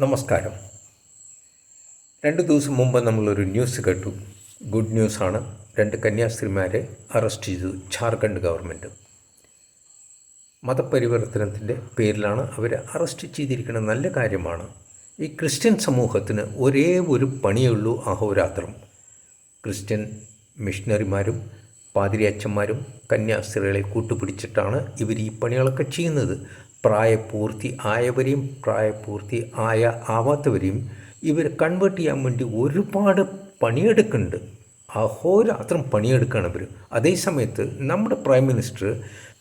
നമസ്കാരം. രണ്ട് ദിവസം മുമ്പ് നമ്മളൊരു ന്യൂസ് കേട്ടു. ഗുഡ് ന്യൂസാണ്. രണ്ട് കന്യാസ്ത്രീമാരെ അറസ്റ്റ് ചെയ്തു ജാർഖണ്ഡ് ഗവൺമെന്റ് മതപരിവർത്തനത്തിന്റെ പേരിലാണ് അവരെ അറസ്റ്റ് ചെയ്തിരിക്കുന്നത് നല്ല കാര്യമാണ്. ഈ ക്രിസ്ത്യൻ സമൂഹത്തിന് ഒരേ ഒരു പണിയുള്ളൂ അഹോരാത്രം. ക്രിസ്ത്യൻ മിഷണറിമാരും പാതിരിയച്ചന്മാരും കന്യാസ്ത്രീകളെ കൂട്ടുപിടിച്ചിട്ടാണ് ഇവർ ഈ പണികളൊക്കെ ചെയ്യുന്നത്. പ്രായപൂർത്തി ആയവരെയും പ്രായപൂർത്തി ആയ ആവാത്തവരെയും ഇവർ കൺവേർട്ട് ചെയ്യാൻ വേണ്ടി ഒരുപാട് പണിയെടുക്കുന്നുണ്ട്. അഹോരാത്രം പണിയെടുക്കുകയാണ് ഇവർ അതേസമയത്ത് നമ്മുടെ പ്രൈം മിനിസ്റ്റർ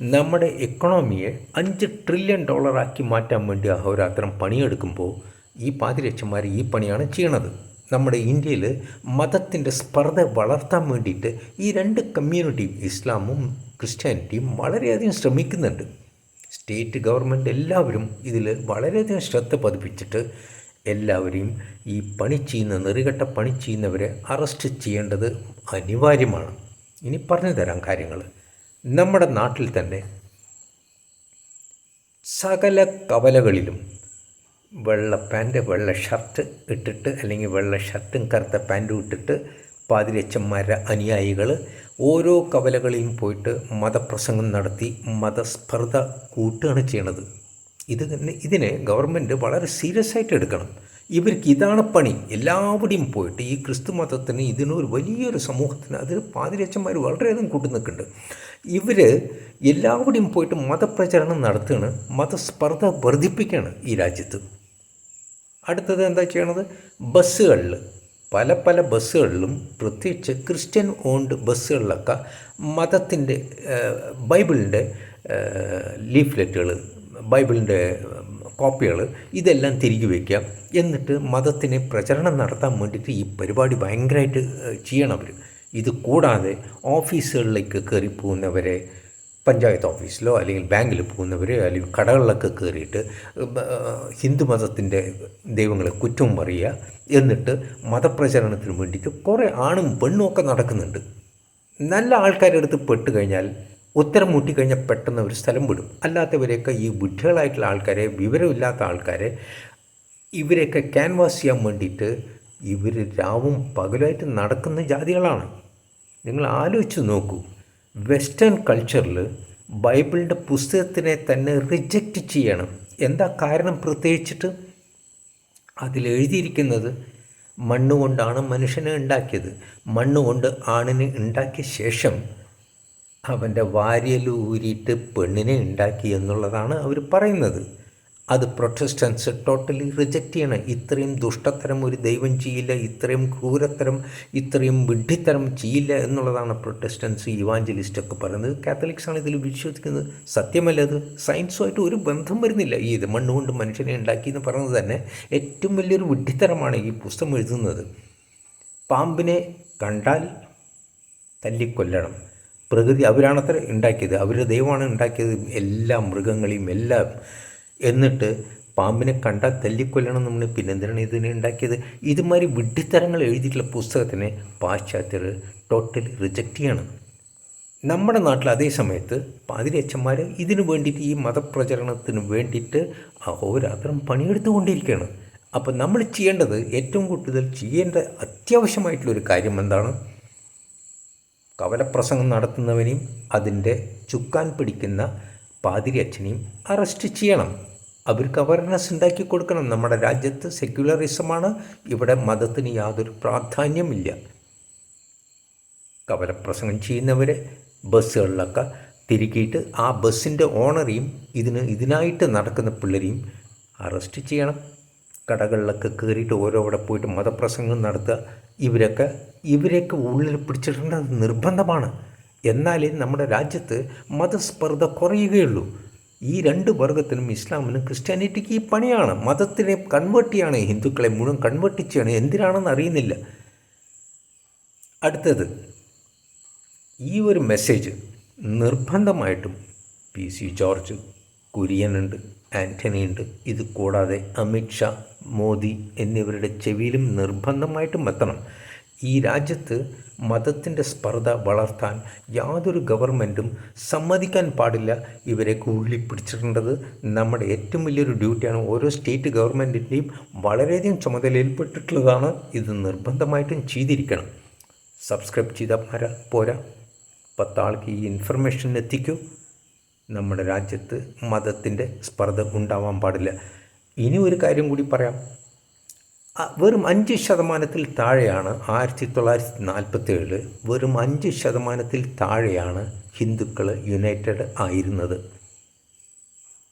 നമ്മുടെ എക്കണോമിയെ അഞ്ച് ട്രില്യൺ ഡോളറാക്കി മാറ്റാൻ വേണ്ടി അഹോരാത്രം പണിയെടുക്കുമ്പോൾ ഈ പാതിരക്ഷന്മാർ ഈ പണിയാണ് ചെയ്യണത്. നമ്മുടെ ഇന്ത്യയിൽ മതത്തിന്റെ സ്പർദ്ധ വളർത്താൻ വേണ്ടിയിട്ട് ഈ രണ്ട് കമ്മ്യൂണിറ്റിയും ഇസ്ലാമും ക്രിസ്ത്യാനിറ്റിയും വളരെയധികം ശ്രമിക്കുന്നുണ്ട്. സ്റ്റേറ്റ് ഗവൺമെന്റ് എല്ലാവരും ഇതിൽ വളരെയധികം ശ്രദ്ധ പതിപ്പിച്ചിട്ട് എല്ലാവരെയും ഈ പണി ചെയ്യുന്ന നെറികെട്ട പണി ചെയ്യുന്നവരെ അറസ്റ്റ് ചെയ്യേണ്ടത് അനിവാര്യമാണ്. ഇനി പറഞ്ഞു തരാം കാര്യങ്ങൾ. നമ്മുടെ നാട്ടിൽ തന്നെ സകല കവലകളിലും വെള്ള പാന്റ് വെള്ള ഷർട്ട് ഇട്ടിട്ട് അല്ലെങ്കിൽ വെള്ള ഷർട്ടും കറുത്ത പാന്റും ഇട്ടിട്ട് പാതിരച്ചന്മാരുടെ അനുയായികൾ ഓരോ കവലകളിലും പോയിട്ട് മതപ്രസംഗം നടത്തി മതസ്പർദ്ധ കൂട്ടുകയാണ് ചെയ്യണത്. ഇത് ഇതിനെ ഗവൺമെന്റ് വളരെ സീരിയസ് ആയിട്ട് എടുക്കണം. ഇവർക്ക് ഇതാണ് പണി. എല്ലാവരുടെയും പോയിട്ട് ഈ ക്രിസ്തു മതത്തിന് ഇതിനൊരു വലിയൊരു സമൂഹത്തിന് അതിൽ പാതിരച്ചന്മാർ വളരെയധികം കൂട്ടി നിൽക്കുന്നുണ്ട്. ഇവർ എല്ലാവരുടെയും പോയിട്ട് മതപ്രചരണം നടത്തുകയാണ്. മതസ്പർദ്ധ വർദ്ധിപ്പിക്കുകയാണ് ഈ രാജ്യത്ത്. അടുത്തത് എന്താ ചെയ്യണത്? ബസ്സുകളിൽ പല പല ബസ്സുകളിലും പ്രത്യേകിച്ച് ക്രിസ്ത്യൻ ഓൺഡ് ബസ്സുകളിലൊക്കെ മതത്തിന്റെ ബൈബിളിന്റെ ലീഫ്ലെറ്റുകൾ ബൈബിളിന്റെ കോപ്പികൾ ഇതെല്ലാം തിരികെ വയ്ക്കുക. എന്നിട്ട് മതത്തിന് പ്രചരണം നടത്താൻ വേണ്ടിയിട്ട് ഈ പരിപാടി ഭയങ്കരമായിട്ട് ചെയ്യണം അവർ ഇത് കൂടാതെ ഓഫീസുകളിലേക്ക് കയറി പോകുന്നവരെ പഞ്ചായത്ത് ഓഫീസിലോ അല്ലെങ്കിൽ ബാങ്കിൽ പോകുന്നവർ അല്ലെങ്കിൽ കടകളിലൊക്കെ കയറിയിട്ട് ഹിന്ദു മതത്തിന്റെ ദൈവങ്ങളെ കുറ്റവും പറയുക എന്നിട്ട് മതപ്രചരണത്തിന് വേണ്ടിയിട്ട് കുറേ ആണും പെണ്ണും ഒക്കെ നടക്കുന്നുണ്ട്. നല്ല ആൾക്കാരുടെ അടുത്ത് പെട്ട് കഴിഞ്ഞാൽ ഉത്തരം മുട്ടിക്കഴിഞ്ഞാൽ പെട്ടെന്ന് ഒരു സ്ഥലം വിടും. അല്ലാത്തവരെയൊക്കെ ഈ ബുദ്ധികളായിട്ടുള്ള ആൾക്കാരെ വിവരമില്ലാത്ത ആൾക്കാരെ ഇവരെയൊക്കെ ക്യാൻവാസ് ചെയ്യാൻ വേണ്ടിയിട്ട് ഇവർ രാവും പകലായിട്ട് നടക്കുന്ന ജാതികളാണ്. നിങ്ങൾ ആലോചിച്ച് നോക്കൂ. വെസ്റ്റേൺ കൾച്ചറിൽ ബൈബിളിന്റെ പുസ്തകത്തിനെ തന്നെ റിജക്റ്റ് ചെയ്യണം. എന്താ കാരണം പ്രത്യേകിച്ചിട്ട്? അതിലെഴുതിയിരിക്കുന്നത് മണ്ണുകൊണ്ടാണ് മനുഷ്യനെ ഉണ്ടാക്കിയത്. മണ്ണുകൊണ്ട് ആണിനെ ഉണ്ടാക്കിയ ശേഷം അവന്റെ വാര്യലൂരിയിട്ട് പെണ്ണിനെ ഉണ്ടാക്കി എന്നുള്ളതാണ് അവർ പറയുന്നത്. അത് പ്രൊട്ടസ്റ്റൻസ് ടോട്ടലി റിജക്റ്റ് ചെയ്യണം. ഇത്രയും ദുഷ്ടത്തരം ഒരു ദൈവം ചെയ്യില്ല ഇത്രയും ക്രൂരത്തരം ഇത്രയും വിഡ്ഢിത്തരം ചെയ്യില്ല എന്നുള്ളതാണ് പ്രൊട്ടസ്റ്റൻസ് ഇവാഞ്ചലിസ്റ്റൊക്കെ പറയുന്നത്. കാത്തലിക്സാണ് ഇതിൽ വിശ്വസിക്കുന്നത്. സത്യമല്ല അത്. സയൻസുമായിട്ട് ഒരു ബന്ധം വരുന്നില്ല. ഈ ഇത് മണ്ണുകൊണ്ട് മനുഷ്യനെ ഉണ്ടാക്കി എന്ന് പറയുന്നത് തന്നെ ഏറ്റവും വലിയൊരു വിഡ്ഢിത്തരമാണ് ഈ പുസ്തകം എഴുതുന്നത്. പാമ്പിനെ കണ്ടാൽ തല്ലിക്കൊല്ലണം. പ്രകൃതി അവരാണത്ര ഉണ്ടാക്കിയത്. അവരുടെ ദൈവമാണ് ഉണ്ടാക്കിയത്. എല്ലാ മൃഗങ്ങളെയും എല്ലാം എന്നിട്ട് പാമ്പിനെ കണ്ടാൽ തല്ലിക്കൊല്ലണം നമ്മൾ പിന്നെന്തിനാണ് ഇതിനെ ഉണ്ടാക്കിയത്? ഇതുമാതിരി വിഡ്ഢിത്തരങ്ങൾ എഴുതിയിട്ടുള്ള പുസ്തകത്തിനെ പാശ്ചാത്യർ ടോട്ടലി റിജക്റ്റ് ചെയ്യണം. നമ്മുടെ നാട്ടിൽ അതേ സമയത്ത് പാതിരച്ചന്മാർ ഇതിനു വേണ്ടിയിട്ട് ഈ മതപ്രചരണത്തിന് വേണ്ടിയിട്ട് അഹോരാത്രം പണിയെടുത്തുകൊണ്ടിരിക്കുകയാണ്. അപ്പോൾ നമ്മൾ ചെയ്യേണ്ടത് ഏറ്റവും കൂടുതൽ ചെയ്യേണ്ട അത്യാവശ്യമായിട്ടുള്ളൊരു കാര്യം എന്താണ്? കവലപ്രസംഗം നടത്തുന്നവനെയും അതിന്റെ ചുക്കാൻ പിടിക്കുന്ന പാതിരി അച്ഛനെയും അറസ്റ്റ് ചെയ്യണം. അവർക്ക് അവയർനെസ് ഉണ്ടാക്കി കൊടുക്കണം. നമ്മുടെ രാജ്യത്ത് സെക്യുലറിസമാണ് ഇവിടെ മതത്തിന് യാതൊരു പ്രാധാന്യമില്ല. കവരപ്രസംഗം ചെയ്യുന്നവരെ ബസ്സുകളിലൊക്കെ തിരുക്കിയിട്ട് ആ ബസ്സിന്റെ ഓണറെയും ഇതിന് ഇതിനായിട്ട് നടക്കുന്ന പിള്ളേരെയും അറസ്റ്റ് ചെയ്യണം. കടകളിലൊക്കെ കയറിയിട്ട് ഓരോ അവിടെ പോയിട്ട് മതപ്രസംഗം നടത്തുക. ഇവരൊക്കെ ഇവരെയൊക്കെ ഉള്ളിൽ പിടിച്ചിടേണ്ടത് നിർബന്ധമാണ്. എന്നാലേ നമ്മുടെ രാജ്യത്ത് മതസ്പർദ്ധ കുറയുകയുള്ളൂ. ഈ രണ്ട് വർഗത്തിനും ഇസ്ലാമിനും ക്രിസ്ത്യാനിറ്റിക്ക് ഈ പണിയാണ്. മതത്തിനെ കൺവേർട്ട് ചെയ്യാണ്. ഹിന്ദുക്കളെ മുഴുവൻ കൺവേർട്ട് ചെയ്യാണ്. എന്തിനാണെന്ന് അറിയുന്നില്ല. അടുത്തത് ഈ ഒരു മെസ്സേജ് നിർബന്ധമായിട്ടും പി സി ജോർജ് കുര്യനുണ്ട് ആന്റണി ഉണ്ട് ഇത് കൂടാതെ അമിത്ഷാ മോദി എന്നിവരുടെ ചെവിയിലും നിർബന്ധമായിട്ടും എത്തണം. ഈ രാജ്യത്ത് മതത്തിന്റെ സ്പർദ്ധ വളർത്താൻ യാതൊരു ഗവൺമെന്റും സമ്മതിക്കാൻ പാടില്ല. ഇവരെ കൂടുതലി പിടിച്ചിടേണ്ടത് നമ്മുടെ ഏറ്റവും വലിയൊരു ഡ്യൂട്ടിയാണ്. ഓരോ സ്റ്റേറ്റ് ഗവൺമെന്റിന്റെയും വളരെയധികം ചുമതലയിൽപ്പെട്ടിട്ടുള്ളതാണ് ഇത് നിർബന്ധമായിട്ടും ചെയ്തിരിക്കണം. സബ്സ്ക്രൈബ് ചെയ്താൽ പോരാ. പത്താൾക്ക് ഈ ഇൻഫർമേഷൻ എത്തിക്കൂ. നമ്മുടെ രാജ്യത്ത് മതത്തിന്റെ സ്പർദ്ധ ഉണ്ടാവാൻ പാടില്ല. ഇനി ഒരു കാര്യം കൂടി പറയാം. വെറും അഞ്ച് ശതമാനത്തിൽ താഴെയാണ് ആയിരത്തി തൊള്ളായിരത്തി നാൽപ്പത്തി ഏഴിൽ വെറും അഞ്ച് ശതമാനത്തിൽ താഴെയാണ് ഹിന്ദുക്കൾ യുണൈറ്റഡ് ആയിരുന്നത്.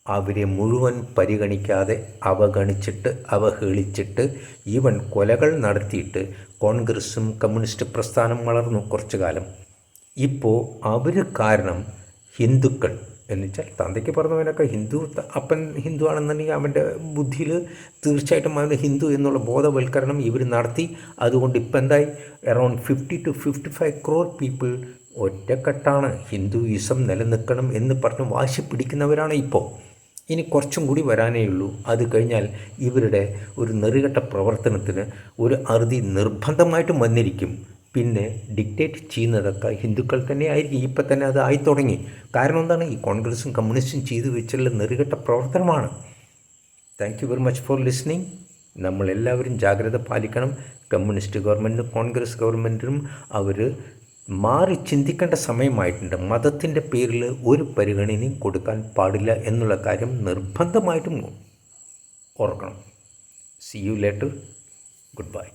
അവരെ മുഴുവൻ പരിഗണിക്കാതെ അവഗണിച്ചിട്ട് അവഹേളിച്ചിട്ട് ഈവൻ കൊലകൾ നടത്തിയിട്ട് കോൺഗ്രസും കമ്മ്യൂണിസ്റ്റ് പ്രസ്ഥാനം വളർന്നു കുറച്ചു കാലം ഇപ്പോൾ അവർ കാരണം ഹിന്ദുക്കൾ എന്നുവെച്ചാൽ തന്തയ്ക്ക് പറഞ്ഞവനൊക്കെ ഹിന്ദു അപ്പൻ ഹിന്ദു ആണെന്നുണ്ടെങ്കിൽ അവന്റെ ബുദ്ധിയിൽ തീർച്ചയായിട്ടും അവന് ഹിന്ദു എന്നുള്ള ബോധവൽക്കരണം ഇവർ നടത്തി. അതുകൊണ്ട് ഇപ്പം എന്തായി? Around fifty two fifty five crore people ഒറ്റക്കെട്ടാണ് Hinduism നിലനിൽക്കണം എന്ന് പറഞ്ഞ് വാശി പിടിക്കുന്നവരാണ് ഇപ്പോൾ. ഇനി കുറച്ചും കൂടി വരാനേ ഉള്ളൂ. അത് കഴിഞ്ഞാൽ ഇവരുടെ ഒരു നെറുകെട്ട പ്രവർത്തനത്തിന് ഒരു അറുതി നിർബന്ധമായിട്ടും വന്നിരിക്കും. പിന്നെ ഡിക്റ്റേറ്റ് ചെയ്യുന്നതൊക്കെ ഹിന്ദുക്കൾ തന്നെ ആയിരിക്കും ഇപ്പം തന്നെ അത് ആയി തുടങ്ങി കാരണം എന്താണ്? ഈ കോൺഗ്രസും കമ്മ്യൂണിസ്റ്റും ചെയ്തു വെച്ചുള്ള നെറുകെട്ട പ്രവർത്തനമാണ്. Thank you very much for listening നമ്മളെല്ലാവരും ജാഗ്രത പാലിക്കണം. കമ്മ്യൂണിസ്റ്റ് ഗവൺമെന്റും കോൺഗ്രസ് ഗവൺമെന്റിനും അവർ മാറി ചിന്തിക്കേണ്ട സമയമായിട്ടുണ്ട്. മതത്തിന്റെ പേരിൽ ഒരു പരിഗണനയും കൊടുക്കാൻ പാടില്ല എന്നുള്ള കാര്യം നിർബന്ധമായിട്ടും ഓർക്കണം. See you later good bye